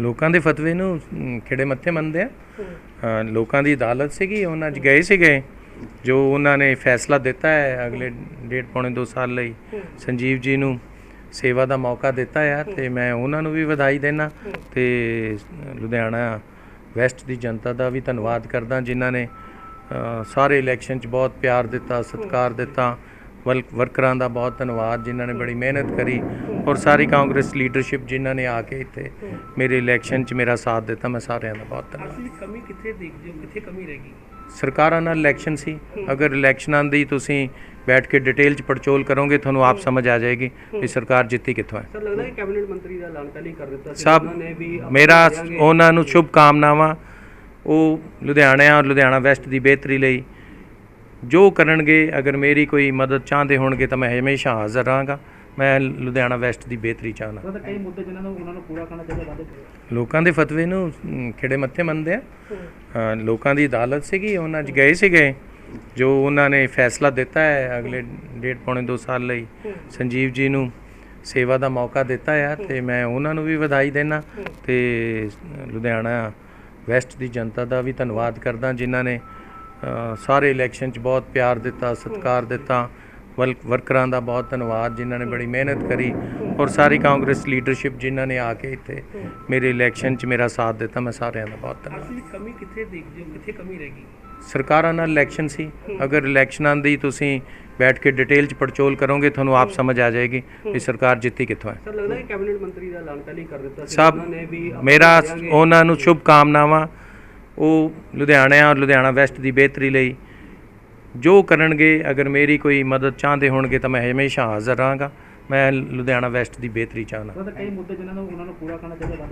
ਲੋਕਾਂ ਦੇ ਫਤਵੇ ਨੂੰ ਖਿੜੇ ਮੱਥੇ ਮੰਨਦੇ ਆ। ਲੋਕਾਂ ਦੀ ਅਦਾਲਤ ਸੀਗੀ, ਉਹਨਾਂ 'ਚ ਗਏ ਸੀਗੇ। ਜੋ ਉਹਨਾਂ ਨੇ ਫੈਸਲਾ ਦਿੱਤਾ ਹੈ ਅਗਲੇ ਡੇਢ ਪੌਣੇ 2 ਸਾਲ ਲਈ, ਸੰਜੀਵ ਜੀ ਨੂੰ ਸੇਵਾ ਦਾ ਮੌਕਾ ਦਿੱਤਾ ਹੈ ਤੇ ਮੈਂ ਉਹਨਾਂ ਨੂੰ ਵੀ ਵਧਾਈ ਦੇਣਾ ਤੇ ਲੁਧਿਆਣਾ ਵੈਸਟ ਦੀ ਜਨਤਾ ਦਾ ਵੀ ਧੰਨਵਾਦ ਕਰਦਾ, ਜਿਨ੍ਹਾਂ ਨੇ ਸਾਰੇ ਇਲੈਕਸ਼ਨ 'ਚ ਬਹੁਤ ਪਿਆਰ ਦਿੱਤਾ, ਸਤਿਕਾਰ ਦਿੱਤਾ। ਵਰਕਰਾਂ ਦਾ ਬਹੁਤ ਧੰਨਵਾਦ ਜਿਨ੍ਹਾਂ ਨੇ ਬੜੀ ਮਿਹਨਤ ਕਰੀ ਔਰ ਸਾਰੀ ਕਾਂਗਰਸ ਲੀਡਰਸ਼ਿਪ ਜਿਨ੍ਹਾਂ ਨੇ ਆ ਕੇ ਇੱਥੇ ਮੇਰੇ ਇਲੈਕਸ਼ਨ 'ਚ ਮੇਰਾ ਸਾਥ ਦਿੱਤਾ ਮੈਂ ਸਾਰਿਆਂ ਦਾ ਬਹੁਤ ਧੰਨਵਾਦ। ਅਸਲੀ ਕਮੀ ਕਿੱਥੇ ਦੇਖਦੇ ਹੋ? ਕਿੱਥੇ ਕਮੀ ਰਹਿ ਗਈ? ਸਰਕਾਰਾਂ ਨਾਲ ਇਲੈਕਸ਼ਨ ਸੀ। ਅਗਰ ਇਲੈਕਸ਼ਨਾਂ ਦੀ ਤੁਸੀਂ ਬੈਠ ਕੇ ਡਿਟੇਲ 'ਚ ਪੜਚੋਲ ਕਰੋਗੇ ਤੁਹਾਨੂੰ ਆਪ ਸਮਝ ਆ ਜਾਏਗੀ ਵੀ ਸਰਕਾਰ ਜਿੱਤੀ ਕਿੱਥੋਂ ਹੈ। ਸਰ ਲੱਗਦਾ ਹੈ ਕੈਬਨਿਟ ਮੰਤਰੀ ਦਾ ਐਲਾਨ ਪਹਿਲੇ ਹੀ ਕਰ ਦਿੱਤਾ ਸੀ। ਉਹਨਾਂ ਨੇ ਵੀ ਮੇਰਾ। ਉਹਨਾਂ ਨੂੰ ਸ਼ੁਭ ਕਾਮਨਾਵਾਂ ਉਹ ਲੁਧਿਆਣਾ ਔਰ ਲੁਧਿਆਣਾ ਵੈਸਟ ਦੀ ਬਿਹਤਰੀ ਲਈ ਜੋ ਕਰਨਗੇ ਅਗਰ ਮੇਰੀ ਕੋਈ ਮਦਦ ਚਾਹੁੰਦੇ ਹੋਣਗੇ ਤਾਂ ਮੈਂ ਹਮੇਸ਼ਾ ਹਾਜ਼ਰ ਰਹਾਂਗਾ। ਮੈਂ ਲੁਧਿਆਣਾ ਵੈਸਟ ਦੀ ਬਿਹਤਰੀ ਚਾਹਨਾ ਲੱਗਦਾ ਕਈ ਮੁੱਦੇ ਜਿਨ੍ਹਾਂ ਨੂੰ ਉਹਨਾਂ ਨੂੰ ਪੂਰਾ ਕਰਨਾ ਚਾਹੀਦਾ ਵਾਅਦੇ ਲੋਕਾਂ ਦੇ ਫਤਵੇ ਨੂੰ ਖਿੜੇ ਮੱਥੇ ਮੰਨਦੇ ਆ। ਲੋਕਾਂ ਦੀ ਅਦਾਲਤ ਸੀਗੀ ਉਹਨਾਂ 'ਚ ਗਏ ਸੀਗੇ। ਜੋ ਉਹਨਾਂ ਨੇ ਫੈਸਲਾ ਦਿੱਤਾ ਹੈ ਅਗਲੇ ਡੇਢ ਪੌਣੇ 2 ਸਾਲ ਲਈ ਸੰਜੀਵ ਜੀ ਨੂੰ ਸੇਵਾ ਦਾ ਮੌਕਾ ਦਿੱਤਾ ਹੈ ਤੇ ਮੈਂ ਉਹਨਾਂ ਨੂੰ ਵੀ ਵਧਾਈ ਦੇਣਾ ਤੇ ਲੁਧਿਆਣਾ ਵੈਸਟ ਦੀ ਜਨਤਾ ਦਾ ਵੀ ਧੰਨਵਾਦ ਕਰਦਾ ਜਿਨ੍ਹਾਂ ਨੇ ਸਾਰੇ ਇਲੈਕਸ਼ਨ 'ਚ ਬਹੁਤ ਪਿਆਰ ਦਿੱਤਾ ਸਤਿਕਾਰ ਦਿੱਤਾ। ਵਰਕਰਾਂ ਦਾ ਬਹੁਤ ਧੰਨਵਾਦ ਜਿਨ੍ਹਾਂ ਨੇ ਬੜੀ ਮਿਹਨਤ ਕਰੀ ਔਰ ਸਾਰੀ ਕਾਂਗਰਸ ਲੀਡਰਸ਼ਿਪ ਜਿਨ੍ਹਾਂ ਨੇ ਆ ਕੇ ਇੱਥੇ ਮੇਰੇ ਇਲੈਕਸ਼ਨ 'ਚ ਮੇਰਾ ਸਾਥ ਦਿੱਤਾ। ਮੈਂ ਸਾਰਿਆਂ ਦਾ ਬਹੁਤ ਧੰਨਵਾਦ। ਅਸਲੀ ਕਮੀ ਕਿੱਥੇ ਦੇਖਦੇ ਹੋ? ਕਿੱਥੇ ਕਮੀ ਰਹਿ ਗਈ? ਸਰਕਾਰਾਂ ਨਾਲ ਇਲੈਕਸ਼ਨ ਸੀ। ਅਗਰ ਇਲੈਕਸ਼ਨਾਂ ਦੀ ਤੁਸੀਂ ਬੈਠ ਕੇ ਡਿਟੇਲ 'ਚ ਪੜਚੋਲ ਕਰੋਗੇ ਤੁਹਾਨੂੰ ਆਪ ਸਮਝ ਆ ਜਾਏਗੀ ਵੀ ਸਰਕਾਰ ਜਿੱਤੀ ਕਿੱਥੋਂ ਹੈ। ਸਰ ਲੱਗਦਾ ਹੈ ਕੈਬਨਿਟ ਮੰਤਰੀ ਦਾ ਐਲਾਨ ਪਹਿਲੇ ਹੀ ਕਰ ਦਿੱਤਾ ਸੀ। ਉਹਨਾਂ ਨੇ ਵੀ ਮੇਰਾ। ਉਹਨਾਂ ਨੂੰ ਸ਼ੁਭ ਕਾਮਨਾਵਾਂ ਉਹ ਲੁਧਿਆਣਾ ਔਰ ਲੁਧਿਆਣਾ ਵੈਸਟ ਦੀ ਬਿਹਤਰੀ ਲਈ ਜੋ ਕਰਨਗੇ, ਅਗਰ ਮੇਰੀ ਕੋਈ ਮਦਦ ਚਾਹੁੰਦੇ ਹੋਣਗੇ ਤਾਂ ਮੈਂ ਹਮੇਸ਼ਾ ਹਾਜ਼ਰ ਰਹਾਂਗਾ। ਮੈਂ ਲੁਧਿਆਣਾ ਵੈਸਟ ਦੀ ਬਿਹਤਰੀ ਚਾਹਨਾ ਲੱਗਦਾ ਕਈ ਮੁੱਦੇ ਜਿਨ੍ਹਾਂ ਨੂੰ, ਉਹਨਾਂ ਨੂੰ ਪੂਰਾ ਕਰਨਾ ਚਾਹੀਦਾ